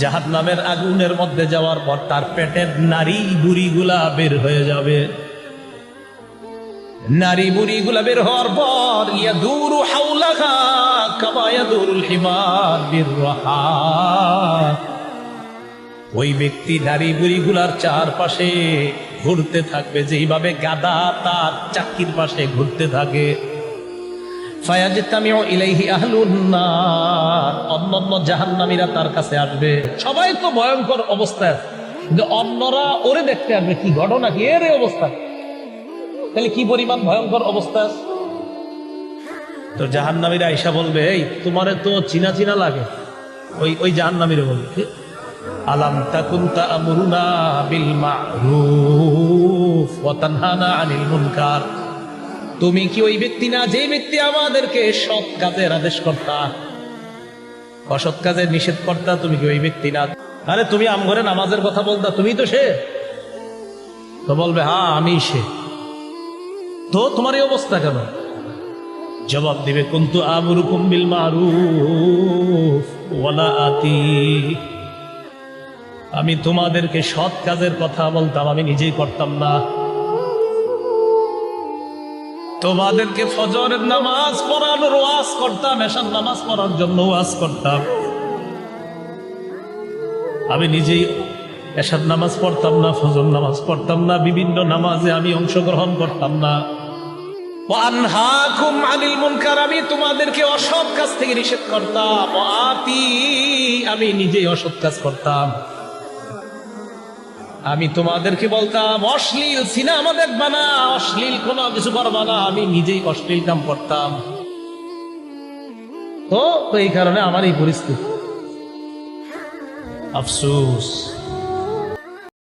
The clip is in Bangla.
জাহাদ নামের আগুনের মধ্যে যাওয়ার পর তার পেটের নারী বুড়িগুলা বের হয়ে যাবে। নারী বুড়িগুলা বের হওয়ার পর ইয়া দূর হাউলাহা কামা ইয়াদুরুল হিমার বিরহা। ওই ব্যক্তি নারী বুড়িগুলার চারপাশে ঘুরতে থাকবে, যেইভাবে গাদা তার চাকির পাশে ঘুরতে থাকে। অন্যান্য জাহান্নামীরা তার কাছে আসবে। সবাই তো ভয়ঙ্কর কিন্তু অন্যরা ওরে দেখতে আসবে, কি ঘটনা অবস্থা? তাহলে কি পরিমাণ ভয়ঙ্কর অবস্থা তো বলবে, এই, তোমারে তো চিনা চিনা লাগে। ওই ওই জাহান্নামীরা বলবে? আলাম তাকুন তা'মুরুনা বিল আনিল মুনকার। তুমি কি ওই ব্যক্তি না যে ব্যক্তি আমাদেরকে সৎ কাজের আদেশ কর্তা? অসৎ কাজের নিষেধ কর্তা তুমি কি ওই ব্যক্তি না? আরে তুমি আমঘরে নামাজের কথা বলতা, তুমি তো সে। তো বলবে হ্যাঁ আমি সে। তো তোমার এই অবস্থা কেন? জবাব দিবে, কুন্তু আমি তোমাদেরকে সৎ কাজের কথা বলতাম, আমি নিজেই করতাম না। তোমাদেরকে ফজরের নামাজ পড়ানোর ওয়াজ করতাম এসার নামাজ পড়ার জন্য ওয়াজ করতাম। আমি নিজেই এসার নামাজ পড়তাম না, ফজর নামাজ পড়তাম না, বিভিন্ন নামাজে আমি অংশগ্রহণ করতাম না। আমি তোমাদেরকে অসৎ কাজ থেকে নিষেধ করতাম। আমি নিজেই অসৎ কাজ করতাম। আমি তোমাদেরকে বলতাম, অশ্লীল সিনেমা দেখবা না, অশ্লীল কোনো কিছু করবা না, আমি নিজেই অশ্লীল কাম করতাম। তো এই কারণে আমার এই পরিস্থিতি। আফসোস।